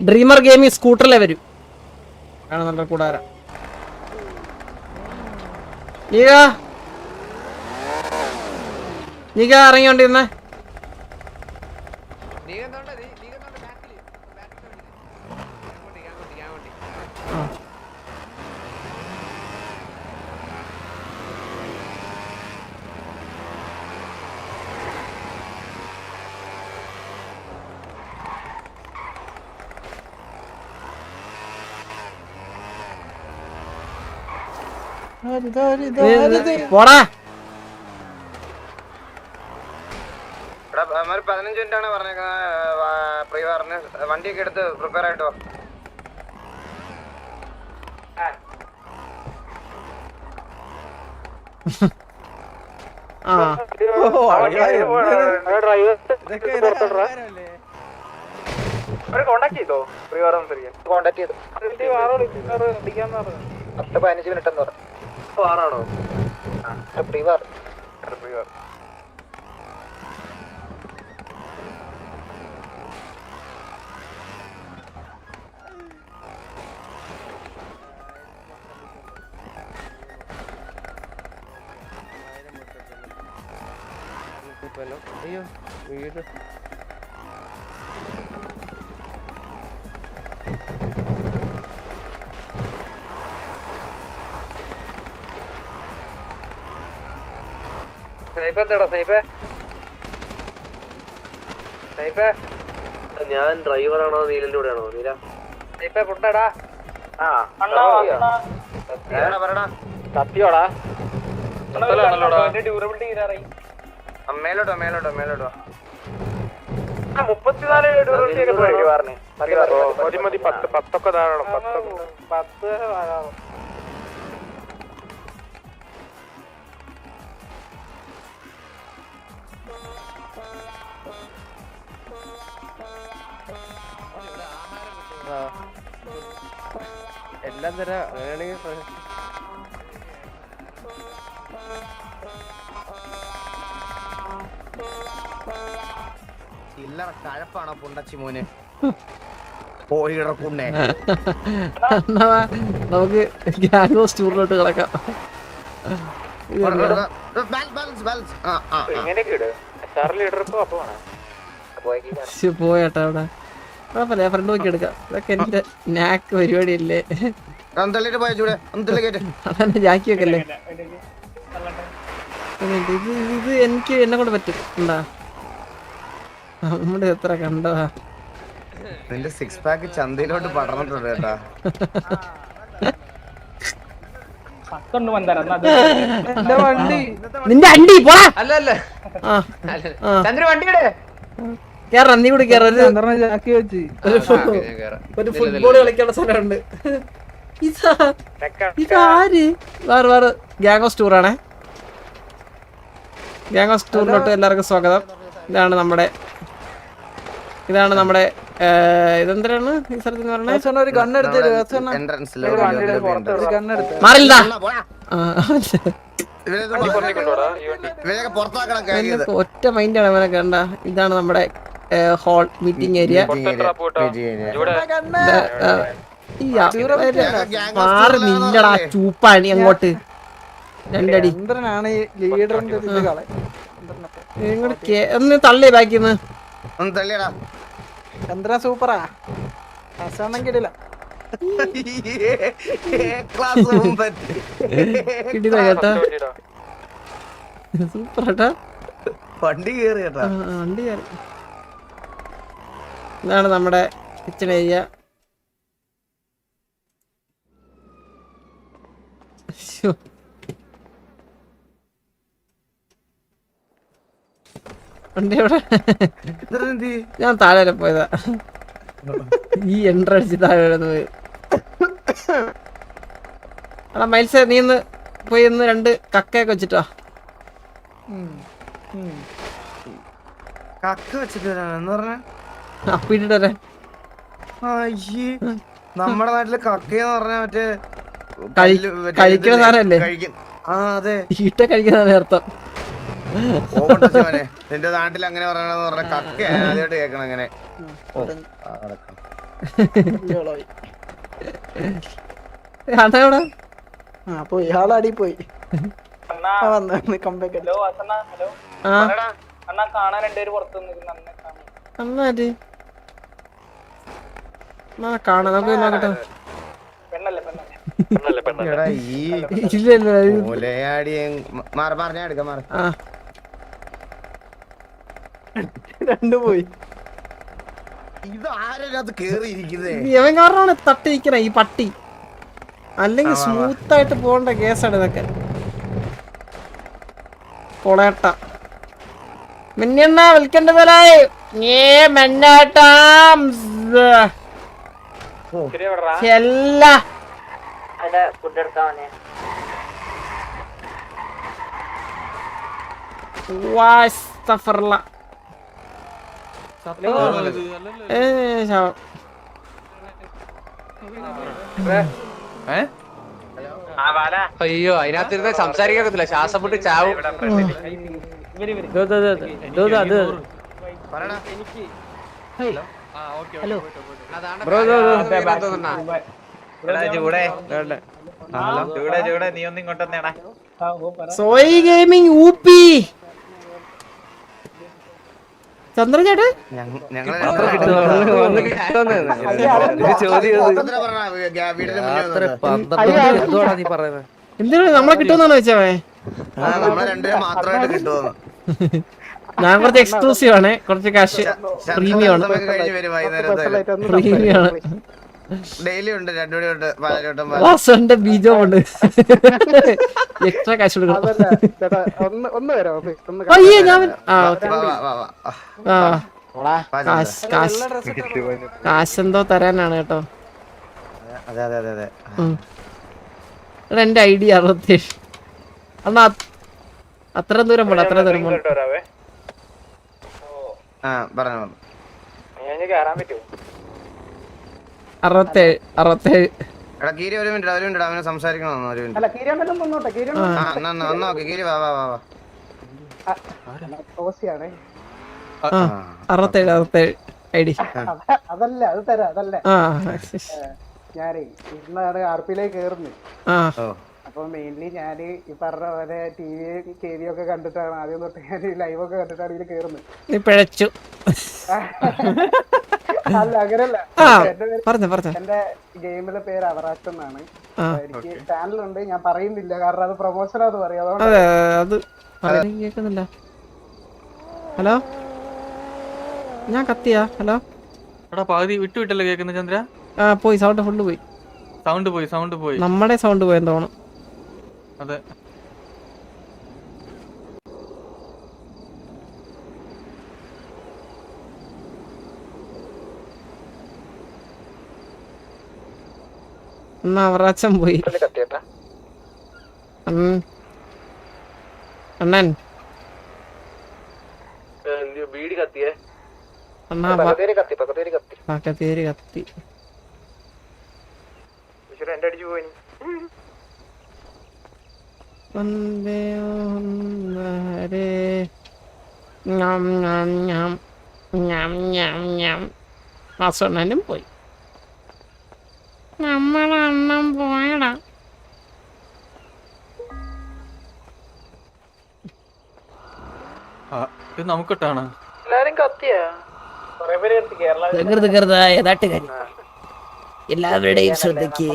Dreamer gaming സ്കൂട്ടറിലെ വരും. ആണ് നമ്മുടെ കൂടാരം. നീക. നീക ഇറങ്ങിക്കൊണ്ടിരുന്നേ നീ എന്തുകൊണ്ട് നീ നീ എന്തുകൊണ്ട് ബാക്കിൽ ബാക്കിൽ അങ്ങോട്ട് അങ്ങോട്ട് അങ്ങോട്ട് പോടാ. പതിനഞ്ച് മിനിറ്റ് ആണ് പറഞ്ഞേക്കുന്നത് പ്രീ പറഞ്ഞ് വണ്ടിയൊക്കെ എടുത്ത് പ്രിപ്പയർ ആയിട്ടോ ചെയ്തു? പത്ത് പതിനഞ്ച് മിനിറ്റ് എന്ന് പറഞ്ഞു. വാറാണോ പ്രീ വാർ പ്രീ വാർ അയ്യോ വീട് സ്നൈപ്പ് എന്താടാ ഞാൻ ഡ്രൈവറാണോ നീലിന്റെ കൂടെയാണോ? നീല. സത്യോടാ മേലോട്ടോ മേലോട്ടോ മേലോട്ടോ. മുപ്പത്തിനാല് ഡ്യൂറബിലിറ്റി പത്ത് പത്തൊക്കെ ധാരാളം പത്ത് പത്ത് ആ എല്ലാം തരാം അങ്ങനെയാണെങ്കിൽ പ്ര- ചില്ലറ കഴപ്പാണോ പുണ്ടച്ചി മോന്? നമുക്ക് ഗ്യാങ് ടൂറിലോട്ട് കിടക്കാം. പോയേട്ടാ അവിടെ. കുഴപ്പമില്ല ഫ്രണ്ട് നോക്കി എടുക്കാം. ഇതൊക്കെ എന്റെ നാക്ക് പരിപാടിയല്ലേ. ഒന്ന് തള്ളിട്ട് പോയ ചൂടെ. ഒന്ന് തള്ളി കേട്ട് ജാക്കി വെക്കല്ലേ? ഇത് ഇത് ഇത് എനിക്ക് എന്നെ കൊണ്ട് പറ്റും. എന്താ? നമ്മുടെ എത്ര കണ്ടതാ? നിന്റെ സിക്സ് പാക്ക് ചന്തയിലോട്ട് പടർന്നിട്ടുണ്ട് കേട്ടാ. നിന്റെ അണ്ടി പോടാ. അല്ല അല്ല. ആ ആ. ചന്ദ്ര വണ്ടിയുടെ കേറാ നീ കൂടി കേറാ. ഒരു ഫുട്ബോൾ കളിക്കാനുള്ള സ്ഥലമുണ്ട്. ഇതാര് വേറെ വേറെ. ഗ്യാങ് ഓഫ് ടൂർ ആണേ. ഗ്യാങ് ഓഫ് ടൂറിലോട്ട് എല്ലാവർക്കും സ്വാഗതം. ഇതാണ് നമ്മുടെ ഇതാണ് നമ്മുടെ ഏർ, ഇതെന്തിനാണ് ഈ സ്ഥലത്തിന് പറഞ്ഞത് മാറില്ല. ഒറ്റ മൈൻഡാണ് അവനെ കണ്ട. ഇതാണ് നമ്മുടെ ഹോൾ മീറ്റിംഗ് ഏരിയ മാറി നില്ലടാ ചൂപ്പാണി അങ്ങോട്ട്. രണ്ടടി. ഒന്ന് തള്ളി ബാക്കിന്ന്. സൂപ്പറാ. അവസാനം കിടില്ല ക്ലാസ് കിട്ടിയതാ കേട്ടാ സൂപ്പർ കേട്ടാ വണ്ടി കേറി കേട്ടാ. വണ്ടി ഇതാണ് നമ്മുടെ കിച്ചൺ ഏരിയ വണ്ടി എവിടെ? ഞാൻ താഴെ വരെ പോയതാ. ഈ എൻട്ര അടിച്ച് താഴെ വരെ പോയി. എടാ മൈൽസേ നീ ഒന്ന് പോയി ഇന്ന് രണ്ട് കക്കയൊക്കെ വെച്ചിട്ടോ കക്ക വെച്ചിട്ട് എന്ന് പറഞ്ഞ? അപ്പിട്ടിട്ട് വരാൻ നമ്മുടെ നാട്ടിൽ കക്കയെന്ന് പറഞ്ഞ മറ്റേ കഴി- മറ്റേ കഴിക്കണ ഇതില്ലേ? സാധനല്ലേ? ആ അതെ. ഈട്ട കഴിക്കുന്നതാണ് അർത്ഥം. നിന്റെ നാട്ടിൽ അങ്ങനെ പറയണെന്ന് പറഞ്ഞ കക്ക ആദ്യമായിട്ട് കേക്കണം അങ്ങനെ പോയി. ആളാടി പോയി. കാണാൻ. നമുക്ക് നോക്കട്ടെ. പെണ്ണല്ലേ പെണ്ണല്ലേ? ഇല്ല മാറി മാറി ഞാൻ എടുക്കാം മാറി. രണ്ടു പോയി. ഇവൻ കാരണമാണ് തട്ടിയിരിക്കണ ഈ പട്ടി. അല്ലെങ്കിൽ സ്മൂത്ത് ആയിട്ട് പോകേണ്ട കേസാണ് ഇതൊക്കെ. കൊളേട്ട മിന്നണ്ണ വിളിക്കണ്ട വിലായി ഏ മെന്നാട്ടാം എല്ലാ അയ്യോ അതിനകത്തിരുന്ന് സംസാരിക്കത്തില്ല ശ്വാസം പൊട്ടി ചാവും. ഹലോ? സോയി ഗെയിമിംഗ് ഊപ്പി ചന്ദ്രചേട്ട് ഞങ്ങ- ഞങ്ങൾ മൊത്തത്തിലാ പറഞ്ഞെ, ഗ്യാ- വീടിന് മുന്നിൽ വന്നത്. എന്തിനാ നമ്മളെ കിട്ടുമെന്നാണ് വെച്ചവേ ഞാൻ കുറച്ച് എക്സ്ക്ലൂസീവ് ആണ് കുറച്ച് കാശ് പ്രീമിയം ആണ് പ്രീമിയം ആണ് ഡെയിലി ഉണ്ട് രണ്ടുമണി ഉണ്ട് പാലരോട്ടം വാസന്റെ ബീജോ ഉണ്ട് എക്സ്ട്രാ കാശ് കൊടുക്കണം. ഒന്ന് ഒന്ന് വരാം ഒന്ന് ഒന്ന് അയ്യേ ഞാൻ ആ ഓക്കെ. വാ വാ വാ വാ. ആ. കാശ് കാശ്. കാശ് എന്തോ തരാനാണ് കേട്ടോ. അതെ അതെ അതെ അതെ. എന്റെ ഐ ഡി അറുപത്തേഴ് അണ്ണാ അത്ര ദൂരം പോണം അത്ര ദൂരം പോണം. ആ പറഞ്ഞു പറഞ്ഞു. ഞാൻ കയറാൻ പറ്റുമോ? അറുപത്തേഴ് അറുപത്തേഴ്. എടാ കീരി ഒരു മിനിറ്റ് ഒരു മിനിറ്റ് അവനെ സംസാരിക്കണം ഒരു മിനിറ്റ്. അല്ല ഒന്ന് നോക്ക് കീരി വാ വാ വാ വാ. ഓസിയാണേ ആ അറുപത്തേഴ് അറുപത്തേഴ്. ഐ ഡി അത- അതല്ല അത് തരാം അതല്ല. ആ ഞാനേ ഇന്നാണ് ആർ പിയിലേക്ക് കയറുന്നത് ആ. ഓ. അപ്പൊ മെയിൻലി ഞാൻ ഈ പറഞ്ഞ പോലെ ടി വി കെ വി ഒക്കെ കണ്ടിട്ടാണ്. ആദ്യം തൊട്ട് ഞാൻ ലൈവ് ഒക്കെ കണ്ടിട്ടാണ് ഇതിൽ കയറുന്നത് നീ പിഴച്ചു. അല്ല അങ്ങനല്ല. ആ പറഞ്ഞ പറഞ്ഞ. എന്റെ ഗെയിമിലെ പേര് അവറാച്ചൻ എന്നാണ്. എനിക്ക് ചാനലുണ്ട് ഞാൻ പറയുന്നില്ല. കാരണം അത് പ്രൊമോഷനാന്ന് പറയാം. അതുകൊണ്ട് അതെ അത് പറയുന്നത് കേൾക്കുന്നില്ല. ഹലോ? ഞാൻ കത്തിയാ? ഹലോ? എടാ പകുതി വിട്ടു വിട്ടല്ലേ കേക്കുന്ന ചന്ദ്ര? ആ പോയി സൗണ്ട് ഫുള്ള് പോയി. സൗണ്ട് പോയി സൗണ്ട് പോയി. നമ്മുടെ സൗണ്ട് പോയെന്ന് തോന്നുന്നു. അതെ. എന്നാ അവറാച്ചൻ പോയി അണ്ണൻ. കത്തിയേ? അണ്ണാ കത്തി വന്ദേ. ഞം ഞം ഞം. ഞം ഞം ഞം. വാസുണ്ണനും പോയി. നമ്മളെ അണ്ണം പോയടാ ഇത് നമുക്കിട്ടാണ് പ്രകൃതകൃതായ നാട്ടുകാരി എല്ലാവരുടെയും ശ്രദ്ധയ്ക്ക്